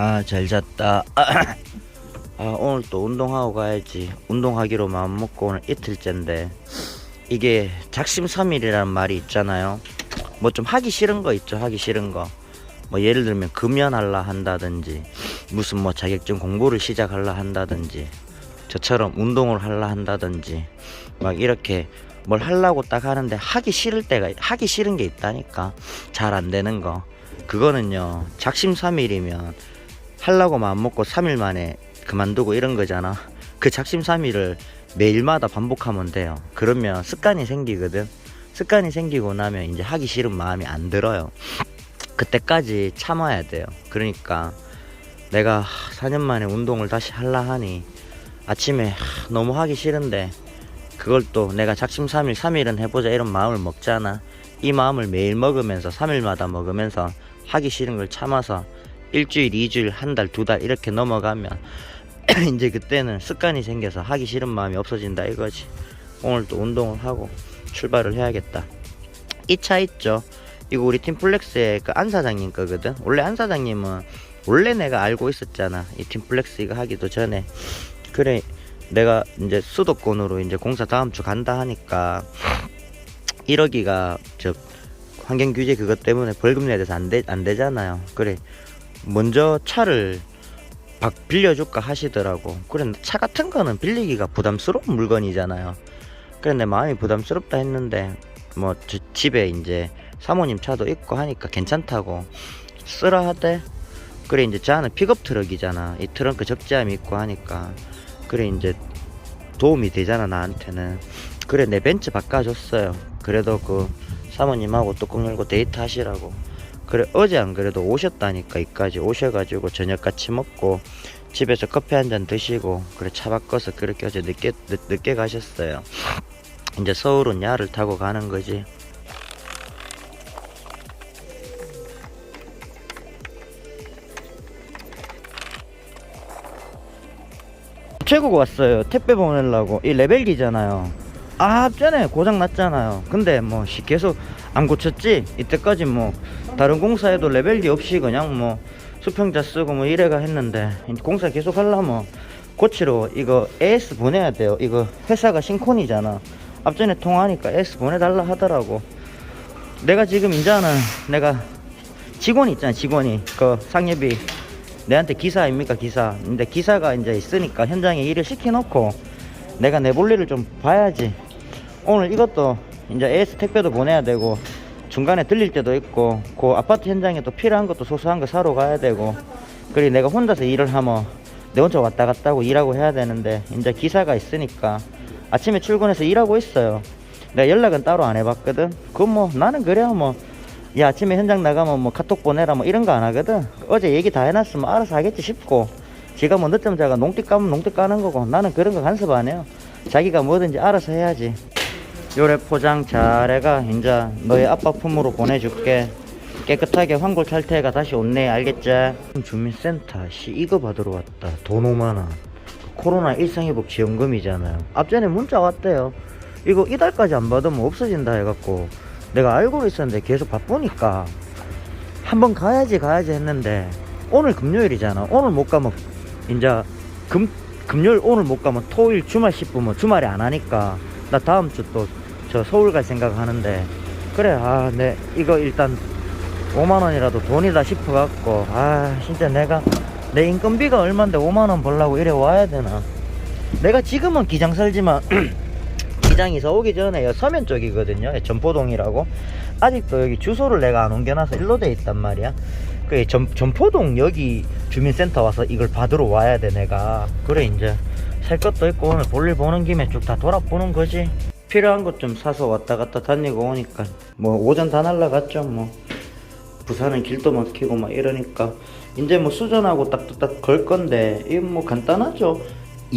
아, 잘 잤다. 아, 오늘 또 운동하고 가야지. 운동하기로 마음 먹고 오늘 이틀째인데, 이게 작심삼일이라는 말이 있잖아요. 뭐 좀 하기 싫은 거 있죠, 하기 싫은 거. 뭐 예를 들면 금연할라 한다든지, 무슨 뭐 자격증 공부를 시작할라 한다든지, 저처럼 운동을 할라 한다든지, 막 이렇게 뭘 하려고 딱 하는데 하기 싫을 때가, 하기 싫은 게 있다니까. 잘 안 되는 거. 그거는요, 작심삼일이면 하려고 마음 먹고 3일 만에 그만두고 이런 거잖아. 그 작심삼일을 매일마다 반복하면 돼요. 그러면 습관이 생기거든. 습관이 생기고 나면 이제 하기 싫은 마음이 안 들어요. 그때까지 참아야 돼요. 그러니까 내가 4년 만에 운동을 다시 할라 하니 아침에 하, 너무 하기 싫은데 그걸 또 내가 작심삼일 3일은 해보자 이런 마음을 먹잖아. 이 마음을 매일 먹으면서 3일마다 먹으면서 하기 싫은 걸 참아서 일주일, 이주일, 한 달, 두 달 이렇게 넘어가면 이제 그때는 습관이 생겨서 하기 싫은 마음이 없어진다 이거지. 오늘 또 운동을 하고 출발을 해야겠다. 이 차 있죠? 이거 우리 팀플렉스의 그 안 사장님 거거든. 원래 안 사장님은 원래 내가 알고 있었잖아. 이 팀플렉스 이거 하기도 전에. 그래 내가 이제 수도권으로 이제 공사 다음 주 간다 하니까 1억이가 저 환경 규제 그것 때문에 벌금 내야 돼서 안, 되, 안 되잖아요. 그래 먼저 차를 박 빌려줄까 하시더라고. 그래 차 같은 거는 빌리기가 부담스러운 물건이잖아요. 내 마음이 부담스럽다 했는데 뭐저 집에 이제 사모님 차도 있고 하니까 괜찮다고 쓰라 하대. 그래 이제 저는 픽업 트럭이잖아. 이 트렁크 적재함이 있고 하니까 그래 이제 도움이 되잖아 나한테는. 그래 내 벤츠 바꿔줬어요. 그래도 그 사모님하고 뚜껑 열고 데이트 하시라고. 그래 어제 안 그래도 오셨다니까 이까지 오셔가지고 저녁 같이 먹고 집에서 커피 한 잔 드시고 그래 차 바꿔서 그렇게 어제 늦게 늦, 늦게 가셨어요. 이제 서울은 야를 타고 가는 거지. 최고가 왔어요. 택배 보내려고 이 레벨기잖아요. 아 전에 고장 났잖아요. 근데 뭐 씨, 계속 안 고쳤지. 이때까지 뭐 다른 공사에도 레벨기 없이 그냥 뭐 수평자 쓰고 뭐 이래가 했는데 공사 계속 하려면 고치러 이거 AS 보내야 돼요. 이거 회사가 신콘이잖아. 앞전에 통화하니까 AS 보내달라 하더라고. 내가 지금 이제는 내가 직원이 있잖아 직원이 그 상엽이 내한테 기사 아닙니까 기사 근데 기사가 이제 있으니까 현장에 일을 시켜놓고 내가 내 볼일을 좀 봐야지 오늘 이것도 이제 AS 택배도 보내야 되고 중간에 들릴 때도 있고 그 아파트 현장에 또 필요한 것도 소소한 거 사러 가야 되고 그리고 내가 혼자서 일을 하면 내 혼자 왔다 갔다 하고 일하고 해야 되는데 이제 기사가 있으니까 아침에 출근해서 일하고 있어요. 내가 연락은 따로 안 해봤거든. 그건 뭐 나는 그래야 뭐 야 아침에 현장 나가면 뭐 카톡 보내라 뭐 이런 거 안 하거든. 어제 얘기 다 해놨으면 알아서 하겠지 싶고 지가 뭐 늦잠 자가 농띠 까면 농띠 까는 거고 나는 그런 거 간섭 안 해요. 자기가 뭐든지 알아서 해야지 요래 포장 잘해가 이제 너희 아빠 품으로 보내줄게. 깨끗하게 환골 탈퇴가 다시 온네 알겠지? 주민센터 씨 이거 받으러 왔다. 돈 5만원. 코로나 일상회복 지원금이잖아요 앞전에 문자 왔대요. 이거 이달까지 안 받으면 없어진다 해갖고 내가 알고 있었는데 계속 바쁘니까 한번 가야지 가야지 했는데 오늘 금요일이잖아. 오늘 못 가면 이제 금 금요일 오늘 못 가면 토요일 주말 싶으면 주말에 안 하니까 나 다음 주 또 저 서울 갈 생각 하는데 그래 아내 이거 일단 5만 원이라도 돈이다 싶어 갖고 아 진짜 내가 내 인건비가 얼만데 5만 원 벌라고 이래 와야 되나? 내가 지금은 기장 살지만 기장에서 오기 전에 여 서면 쪽이거든요. 예, 전포동이라고. 아직도 여기 주소를 내가 안 옮겨놔서 일로 돼 있단 말이야 그 전, 전포동 여기 주민센터 와서 이걸 받으러 와야 돼 내가. 그래 이제. 살 것도 있고 오늘 볼일 보는 김에 쭉 다 돌아보는 거지. 필요한 것 좀 사서 왔다 갔다 다니고 오니까. 뭐 오전 다 날라갔죠 뭐. 부산은 길도 막히고 막 이러니까. 이제 뭐 수전하고 딱딱딱 걸 건데 이거 뭐 간단하죠.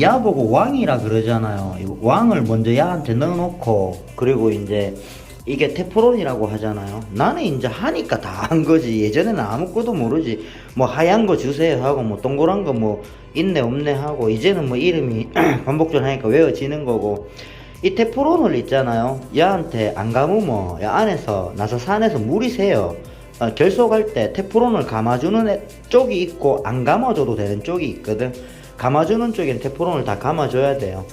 야 보고 왕이라 그러잖아요. 이 왕을 먼저 야한테 넣어놓고 그리고 이제 이게 테프론이라고 하잖아요 나는 이제 하니까 다 한 거지 예전에는 아무것도 모르지 뭐 하얀 거 주세요 하고 뭐 동그란 거 뭐 있네 없네 하고 이제는 뭐 이름이 반복전 하니까 외워지는 거고 이 테프론을 있잖아요. 얘한테 안 감으면 야 안에서 나서 산에서 물이 새요. 어, 결속할 때 테프론을 감아주는 애- 쪽이 있고 안 감아줘도 되는 쪽이 있거든. 감아주는 쪽엔 테프론을 다 감아줘야 돼요.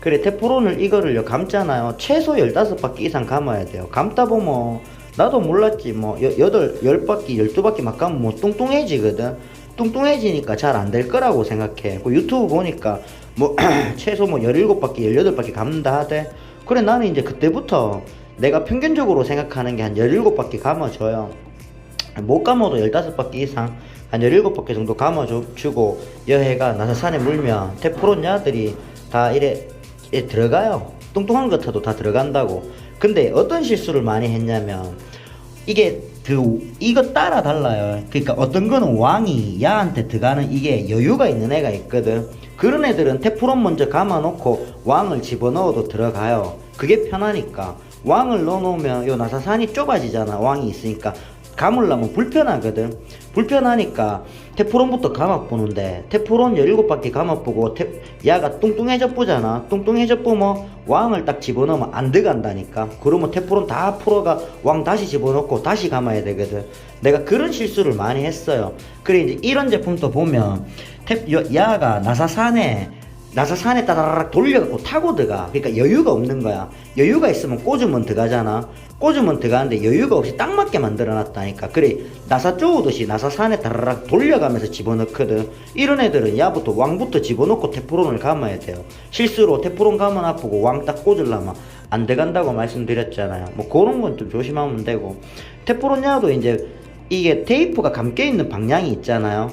그래 테프론을 이거를요 감잖아요. 최소 15바퀴 이상 감아야 돼요. 감다 보면 나도 몰랐지 뭐 여, 여덟, 열 바퀴, 열두 바퀴 막 감으면 뭐 뚱뚱해지거든. 뚱뚱해지니까 잘 안 될 거라고 생각해. 그 유튜브 보니까 뭐 최소 뭐 17바퀴, 18바퀴 감는다 하대. 그래 나는 이제 그때부터 내가 평균적으로 생각하는 게 한 17바퀴 감아줘요. 못 감아도 15바퀴 이상 한 17바퀴 정도 감아주고 여해가 나서 산에 물면 테프론 야들이 다 이래 들어가요. 뚱뚱한 것 같아도 다 들어간다고. 근데 어떤 실수를 많이 했냐면 이게 그 이거 따라 달라요. 그러니까 어떤 거는 왕이 야한테 들어가는 이게 여유가 있는 애가 있거든. 그런 애들은 테프론 먼저 감아놓고 왕을 집어넣어도 들어가요. 그게 편하니까. 왕을 넣어놓으면 요 나사산이 좁아지잖아. 왕이 있으니까. 감으려면 불편하거든. 불편하니까 테프론부터 감아 보는데 테프론 17바퀴 감아 보고 테, 야가 뚱뚱해져 보잖아. 뚱뚱해져 보면 왕을 딱 집어넣으면 안 들어간다니까. 그러면 테프론 다 풀어가 왕 다시 집어넣고 다시 감아야 되거든. 내가 그런 실수를 많이 했어요. 그래 이제 이런 제품도 보면 테, 여- 야가 나사산에 나사 산에 따라락 돌려갖고 타고 들어가. 그러니까 여유가 없는 거야. 여유가 있으면 꽂으면 들어가잖아. 꽂으면 들어가는데 여유가 없이 딱 맞게 만들어놨다니까. 그래 나사 쪼우듯이 나사 산에 따라락 돌려가면서 집어넣거든. 이런 애들은 야부터 왕부터 집어넣고 테프론을 감아야 돼요. 실수로 테프론 감은 아프고 왕 딱 꽂으려면 안 돼간다고 말씀드렸잖아요. 뭐 그런 건 좀 조심하면 되고. 테프론 야도 이제 이게 테이프가 감겨있는 방향이 있잖아요.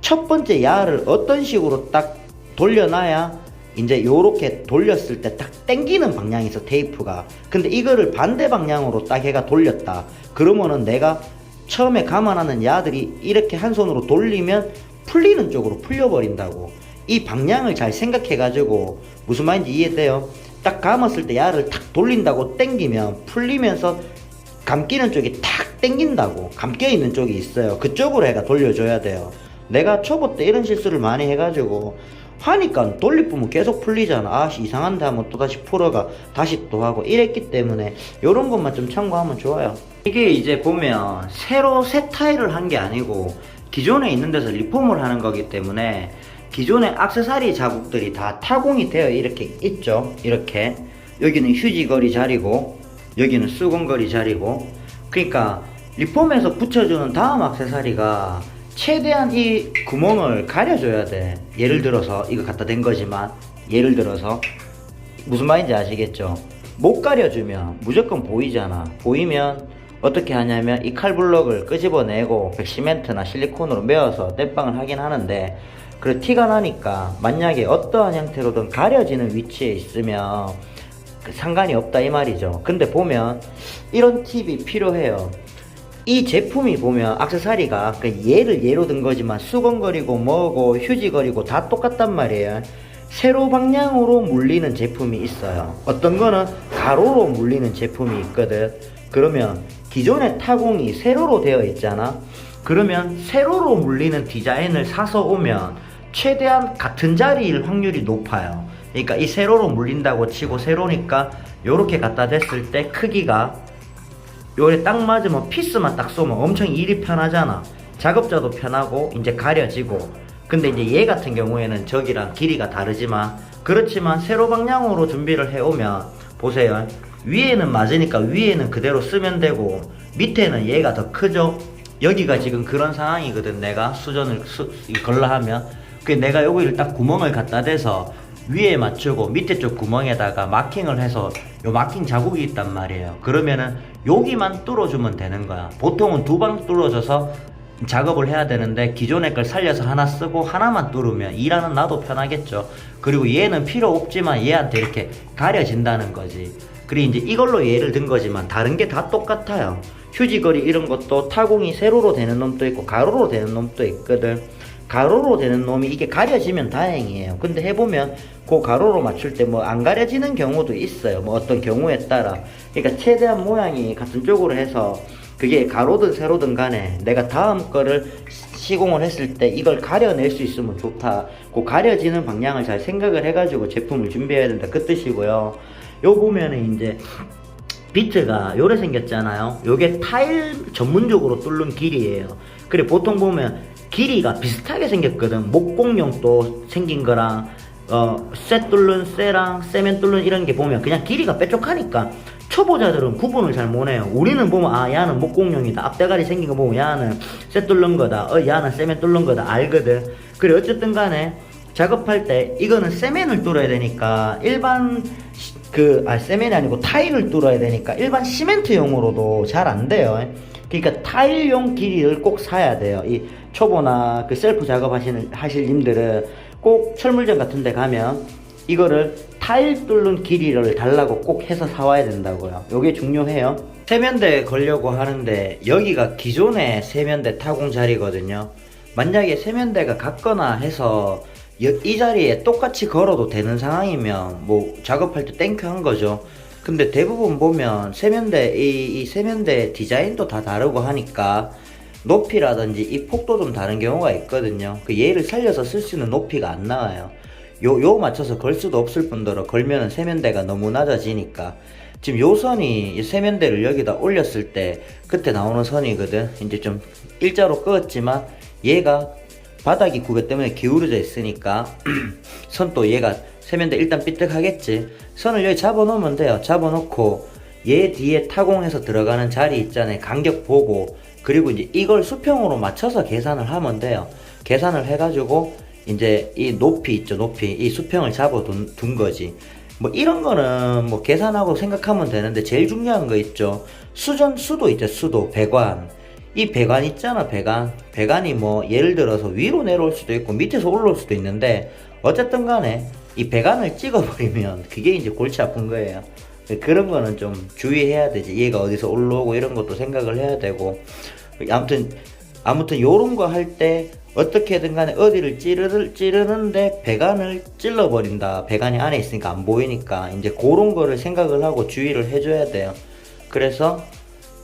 첫 번째 야를 어떤 식으로 딱 돌려놔야 이제 요렇게 돌렸을 때딱 당기는 방향이 있어 테이프가. 근데 이거를 반대 방향으로 딱 해가 돌렸다. 그러면은 내가 처음에 감안하는 야들이 이렇게 한 손으로 돌리면 풀리는 쪽으로 풀려버린다고. 이 방향을 잘 생각해 가지고 무슨 말인지 이해돼요? 딱 감았을 때 야를 탁 돌린다고 당기면 풀리면서 감기는 쪽이 탁 땡긴다고. 감겨 있는 쪽이 있어요. 그쪽으로 해가 돌려줘야 돼요. 내가 초보 때 이런 실수를 많이 해가지고 하니까 돌리쁘면 계속 풀리잖아. 아씨 이상한데 하면 또 다시 풀어가 다시 또 하고 이랬기 때문에 요런 것만 좀 참고하면 좋아요. 이게 이제 보면 새로 새 타일을 한 게 아니고 기존에 있는 데서 리폼을 하는 거기 때문에 기존의 악세사리 자국들이 다 타공이 되어 이렇게 있죠. 이렇게. 여기는 휴지거리 자리고 여기는 수건거리 자리고. 그러니까 리폼에서 붙여주는 다음 악세사리가 최대한 이 구멍을 가려줘야 돼 예를 들어서 이거 갖다 댄 거지만 예를 들어서 무슨 말인지 아시겠죠 못 가려주면 무조건 보이잖아 보이면 어떻게 하냐면 이 칼블럭을 끄집어내고 백시멘트나 실리콘으로 메어서 땜빵을 하긴 하는데 그 티가 나니까 만약에 어떠한 형태로든 가려지는 위치에 있으면 그 상관이 없다 이 말이죠. 근데 보면 이런 팁이 필요해요. 이 제품이 보면 악세사리가 그 얘를 예로 든 거지만 수건거리고 뭐고 휴지거리고 다 똑같단 말이에요. 세로 방향으로 물리는 제품이 있어요. 어떤 거는 가로로 물리는 제품이 있거든. 그러면 기존의 타공이 세로로 되어 있잖아. 그러면 세로로 물리는 디자인을 사서 오면 최대한 같은 자리일 확률이 높아요. 그러니까 이 세로로 물린다고 치고 세로니까 요렇게 갖다 댔을 때 크기가 요래 딱 맞으면 피스만 딱 쏘면 엄청 일이 편하잖아. 작업자도 편하고 이제 가려지고. 근데 이제 얘 같은 경우에는 저기랑 길이가 다르지만 그렇지만 세로 방향으로 준비를 해오면 보세요. 위에는 맞으니까 위에는 그대로 쓰면 되고 밑에는 얘가 더 크죠. 여기가 지금 그런 상황이거든. 내가 수전을 수, 이 걸라 하면 그 내가 여기를 딱 구멍을 갖다 대서 위에 맞추고 밑에 쪽 구멍에다가 마킹을 해서 요 마킹 자국이 있단 말이에요. 그러면은 여기만 뚫어주면 되는 거야. 보통은 두 방 뚫어져서 작업을 해야 되는데 기존의 걸 살려서 하나 쓰고 하나만 뚫으면 일하는 나도 편하겠죠. 그리고 얘는 필요 없지만 얘한테 이렇게 가려진다는 거지. 그리고 이제 이걸로 얘를 든 거지만 다른 게 다 똑같아요. 휴지거리 이런 것도 타공이 세로로 되는 놈도 있고 가로로 되는 놈도 있거든. 가로로 되는 놈이 이게 가려지면 다행이에요. 근데 해보면 그 가로로 맞출 때 뭐 안 가려지는 경우도 있어요. 뭐 어떤 경우에 따라. 그러니까 최대한 모양이 같은 쪽으로 해서 그게 가로든 세로든 간에 내가 다음 거를 시공을 했을 때 이걸 가려낼 수 있으면 좋다. 그 가려지는 방향을 잘 생각을 해가지고 제품을 준비해야 된다. 그 뜻이고요. 요 보면은 이제 비트가 요래 생겼잖아요. 요게 타일 전문적으로 뚫는 길이에요. 그래 보통 보면 길이가 비슷하게 생겼거든. 목공용도 생긴 거랑 어 쇠 뚫는 쇠랑 쇠면 뚫는 이런 게 보면 그냥 길이가 뾰족하니까 초보자들은 구분을 잘 못해요. 우리는 보면 아 야는 목공용이다. 앞대가리 생긴 거 보면 야는 쇠 뚫는 거다. 어 야는 쇠면 뚫는 거다. 알거든. 그래 어쨌든 간에 작업할 때 이거는 세면을 뚫어야 되니까 일반 그 아 세면이 아니고 타일을 뚫어야 되니까 일반 시멘트용으로도 잘 안 돼요. 그러니까 타일용 길이를 꼭 사야 돼요. 이 초보나 그 셀프 작업하시는 하실 님들은 꼭 철물점 같은 데 가면 이거를 타일 뚫는 길이를 달라고 꼭 해서 사와야 된다고요. 요게 중요해요. 세면대 걸려고 하는데 여기가 기존의 세면대 타공 자리거든요. 만약에 세면대가 같거나 해서 여- 이 자리에 똑같이 걸어도 되는 상황이면 뭐 작업할 때 땡큐 한 거죠. 근데 대부분 보면 세면대 이, 이 세면대 디자인도 다 다르고 하니까 높이라든지 이 폭도 좀 다른 경우가 있거든요. 그 얘를 살려서 쓸 수 있는 높이가 안 나와요. 요, 요 맞춰서 걸 수도 없을 뿐더러 걸면은 세면대가 너무 낮아지니까 지금 요 선이 이 세면대를 여기다 올렸을 때 그때 나오는 선이거든. 이제 좀 일자로 끄었지만 얘가 바닥이 구겨 때문에 기울어져 있으니까 선도 얘가 세면대 일단 삐뚤하겠지. 선을 여기 잡아놓으면 돼요. 잡아놓고 얘 뒤에 타공해서 들어가는 자리 있잖아요. 간격 보고 그리고 이제 이걸 수평으로 맞춰서 계산을 하면 돼요. 계산을 해가지고 이제 이 높이 있죠. 높이 이 수평을 잡아둔 둔 거지. 뭐 이런 거는 뭐 계산하고 생각하면 되는데 제일 중요한 거 있죠. 수전 수도 있죠. 수도 배관. 이 배관 있잖아 배관 배관이 뭐 예를 들어서 위로 내려올 수도 있고 밑에서 올라올 수도 있는데 어쨌든 간에 이 배관을 찍어버리면 그게 이제 골치 아픈 거예요 그런 거는 좀 주의해야 되지 얘가 어디서 올라오고 이런 것도 생각을 해야 되고 아무튼 아무튼 요런 거 할 때 어떻게든 간에 어디를 찌르, 찌르는데 배관을 찔러버린다 배관이 안에 있으니까 안 보이니까 이제 그런 거를 생각을 하고 주의를 해줘야 돼요 그래서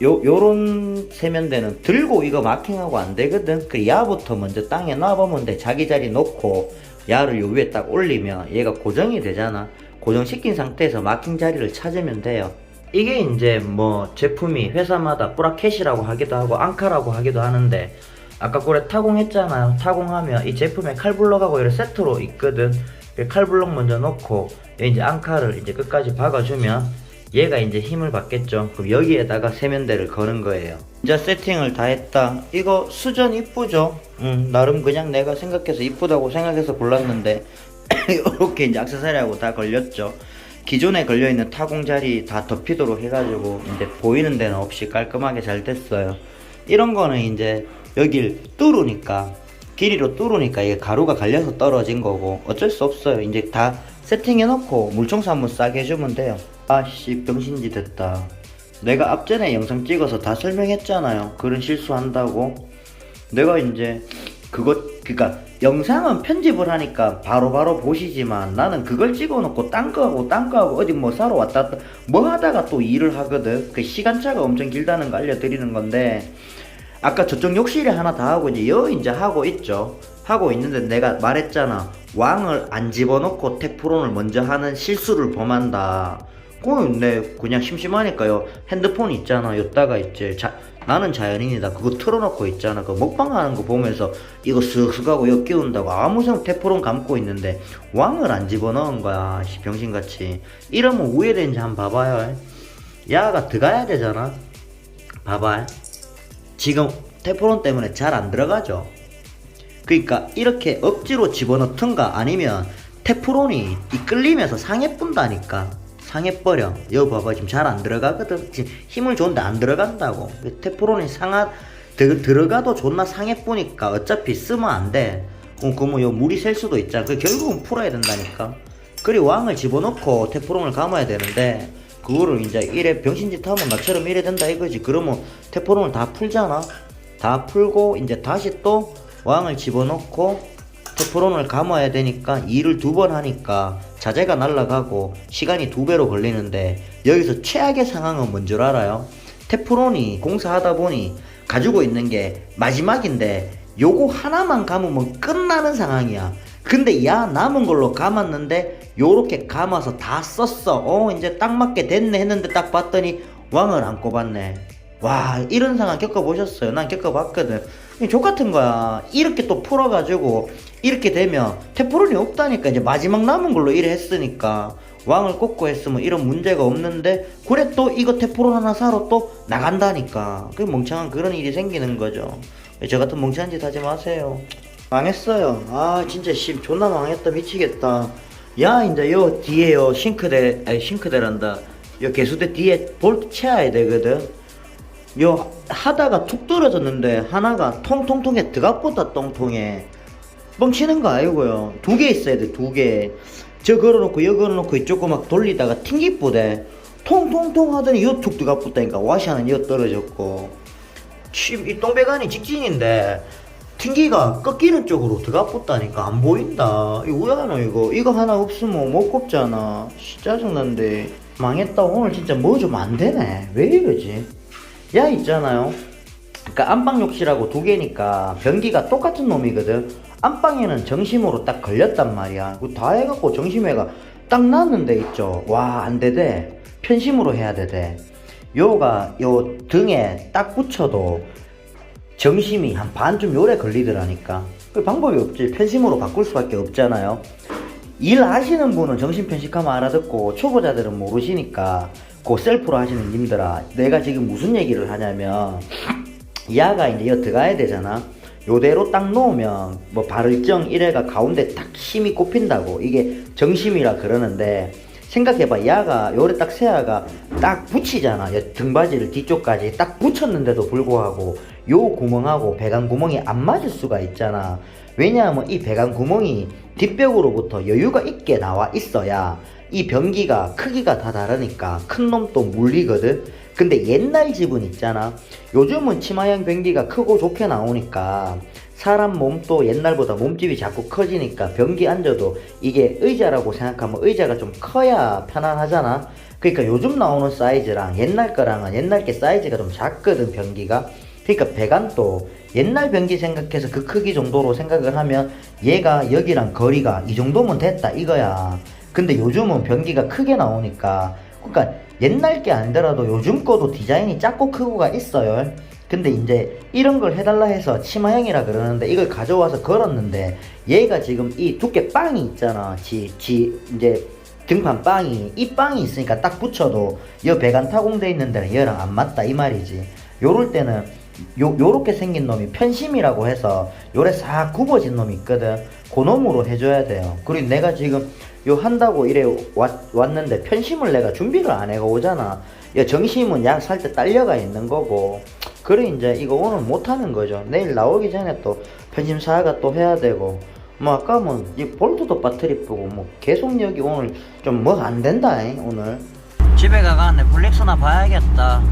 요, 요런 세면대는 들고 이거 마킹하고 안 되거든. 그 야부터 먼저 땅에 놔보면 돼. 자기 자리 놓고 야를 요 위에 딱 올리면 얘가 고정이 되잖아. 고정시킨 상태에서 마킹 자리를 찾으면 돼요. 이게 이제 뭐 제품이 회사마다 뿌라켓이라고 하기도 하고 앙카라고 하기도 하는데 아까 그래 타공했잖아요. 타공하면 이 제품에 칼블럭하고 이런 세트로 있거든. 그 칼블럭 먼저 넣고 이제 앙카를 이제 끝까지 박아주면 얘가 이제 힘을 받겠죠. 그럼 여기에다가 세면대를 거는 거예요. 이제 세팅을 다 했다. 이거 수전 이쁘죠? 음, 나름 그냥 내가 생각해서 이쁘다고 생각해서 골랐는데 이렇게 이제 액세서리하고 다 걸렸죠. 기존에 걸려있는 타공 자리 다 덮이도록 해가지고 이제 보이는 데는 없이 깔끔하게 잘 됐어요. 이런 거는 이제 여길 뚫으니까 길이로 뚫으니까 이게 가루가 갈려서 떨어진 거고 어쩔 수 없어요. 이제 다 세팅해 놓고 물청소 한번 싸게 해주면 돼요. 아씨 병신지 됐다. 내가 앞전에 영상 찍어서 다 설명했잖아요. 그런 실수한다고. 내가 이제 그것 그니까 영상은 편집을 하니까 바로 바로 보시지만 나는 그걸 찍어놓고 딴 거하고 딴 거하고 어디 뭐 사러 왔다 뭐 하다가 또 일을 하거든. 그 시간차가 엄청 길다는 거 알려드리는 건데 아까 저쪽 욕실에 하나 다 하고 이제 여 이제 하고 있죠. 하고 있는데 내가 말했잖아. 왕을 안 집어넣고 테프론을 먼저 하는 실수를 범한다. 그건 내 그냥 심심하니까요. 핸드폰 있잖아. 여다가 있지. 자, 나는 자연인이다. 그거 틀어놓고 있잖아. 그 먹방하는 거 보면서 이거 쓱쓱 하고 여 끼운다고 아무 생각 테프론 감고 있는데 왕을 안 집어넣은 거야. 씨, 병신같이. 이러면 우회되는지 한번 봐봐요. 야가 들어가야 되잖아. 봐봐. 지금 테프론 때문에 잘 안 들어가죠. 그러니까 이렇게 억지로 집어넣든가 아니면 테프론이 이끌리면서 상해 뿐다니까 상해버려. 여기 봐봐 지금 잘 안 들어가거든. 지금 힘을 줬는데 안 들어간다고. 테프론이 상하 들, 들어가도 존나 상해뿌니까 어차피 쓰면 안돼. 그럼 그뭐 요 물이 셀 수도 있잖아. 그 결국은 풀어야 된다니까. 그리 왕을 집어넣고 테프론을 감아야 되는데 그거를 이제 이래 병신짓 하면 나처럼 이래 된다 이거지. 그러면 테프론을 다 풀잖아. 다 풀고 이제 다시 또 왕을 집어넣고 테프론을 감아야 되니까 일을 두 번 하니까 자재가 날라가고 시간이 두 배로 걸리는데 여기서 최악의 상황은 뭔 줄 알아요? 테프론이 공사하다 보니 가지고 있는 게 마지막인데 요거 하나만 감으면 끝나는 상황이야. 근데 야 남은 걸로 감았는데 요렇게 감아서 다 썼어. 어 이제 딱 맞게 됐네 했는데 딱 봤더니 왕을 안 꼽았네. 와 이런 상황 겪어보셨어요? 난 겪어봤거든. 족 같은 거야. 이렇게 또 풀어가지고 이렇게 되면 테프론이 없다니까 이제 마지막 남은 걸로 이래 했으니까 왕을 꽂고 했으면 이런 문제가 없는데 그래 또 이거 테프론 하나 사러 또 나간다니까 그 멍청한 그런 일이 생기는 거죠. 저 같은 멍청한 짓 하지 마세요. 망했어요. 아 진짜 씨 존나 망했다 미치겠다. 야 이제 요 뒤에 요 싱크대 아니 싱크대란다. 요 개수대 뒤에 볼트 채워야 되거든. 요 하다가 툭 떨어졌는데 하나가 통통통에 드갑보다 똥통에 뻥치는 거 아니고요. 두 개 있어야 돼 두 개. 저 걸어놓고 여 걸어놓고 이쪽 거막 돌리다가 튕기쁘대. 통통통 하더니 요툭 드갑붙다니까 와샤는 여 떨어졌고. 침, 이 똥배관이 직진인데 튕기가 꺾이는 쪽으로 드갑붙다니까 안 보인다. 이거 왜 하노 이거? 이거 하나 없으면 못 꼽잖아. 씨 짜증난데. 망했다. 오늘 진짜 뭐 좀 안 되네. 왜 이러지? 야 있잖아요. 그러니까 안방 욕실하고 두 개니까 변기가 똑같은 놈이거든. 안방에는 정심으로 딱 걸렸단 말이야. 그거 다 해갖고 정심해가 딱 났는데 있죠. 와 안 되대. 편심으로 해야 되대. 요가 요 등에 딱 붙여도 정심이 한 반쯤 요래 걸리더라니까. 그 방법이 없지. 편심으로 바꿀 수밖에 없잖아요. 일 하시는 분은 정신 편식하면 알아듣고 초보자들은 모르시니까 그 셀프로 하시는 님들아 내가 지금 무슨 얘기를 하냐면 야가 이제 여 들어가야 되잖아 요대로 딱 놓으면 뭐 발을정 이래가 가운데 딱 힘이 꼽힌다고. 이게 정심이라 그러는데 생각해봐. 야가 요래 딱 세아가 딱 붙이잖아. 여 등받이를 뒤쪽까지 딱 붙였는데도 불구하고 요 구멍하고 배관 구멍이 안 맞을 수가 있잖아. 왜냐하면 이 배관 구멍이 뒷벽으로부터 여유가 있게 나와 있어야 이 변기가 크기가 다 다르니까 큰 놈도 물리거든 근데 옛날 집은 있잖아. 요즘은 치마형 변기가 크고 좋게 나오니까 사람 몸도 옛날보다 몸집이 자꾸 커지니까 변기 앉아도 이게 의자라고 생각하면 의자가 좀 커야 편안하잖아. 그러니까 요즘 나오는 사이즈랑 옛날 거랑은 옛날 게 사이즈가 좀 작거든 변기가. 그러니까 배관도 옛날 변기 생각해서 그 크기 정도로 생각을 하면 얘가 여기랑 거리가 이 정도면 됐다 이거야. 근데 요즘은 변기가 크게 나오니까 그러니까 옛날 게 아니더라도 요즘 거도 디자인이 작고 크고가 있어요. 근데 이제 이런 걸 해달라 해서 치마형이라 그러는데 이걸 가져와서 걸었는데 얘가 지금 이 두께 빵이 있잖아. 지, 지 이제 등판 빵이. 이 빵이 있으니까 딱 붙여도 여 배관 타공돼 있는 데는 얘랑 안 맞다 이 말이지. 요럴 때는 요, 요렇게 생긴 놈이 편심이라고 해서 요래 싹 굽어진 놈이 있거든. 그 놈으로 해줘야 돼요. 그리고 내가 지금 요 한다고 이래 왔, 왔는데 편심을 내가 준비를 안 해가 오잖아. 야 정심은 약 살 때 딸려가 있는 거고. 그래 이제 이거 오늘 못 하는 거죠. 내일 나오기 전에 또 편심 사야가 또 해야 되고. 뭐 아까 뭐 이 볼트도 배터리 뿌고 뭐 계속 여기 오늘 좀 뭐 안 된다 잉, 오늘. 집에 가가 넷플릭스나 봐야겠다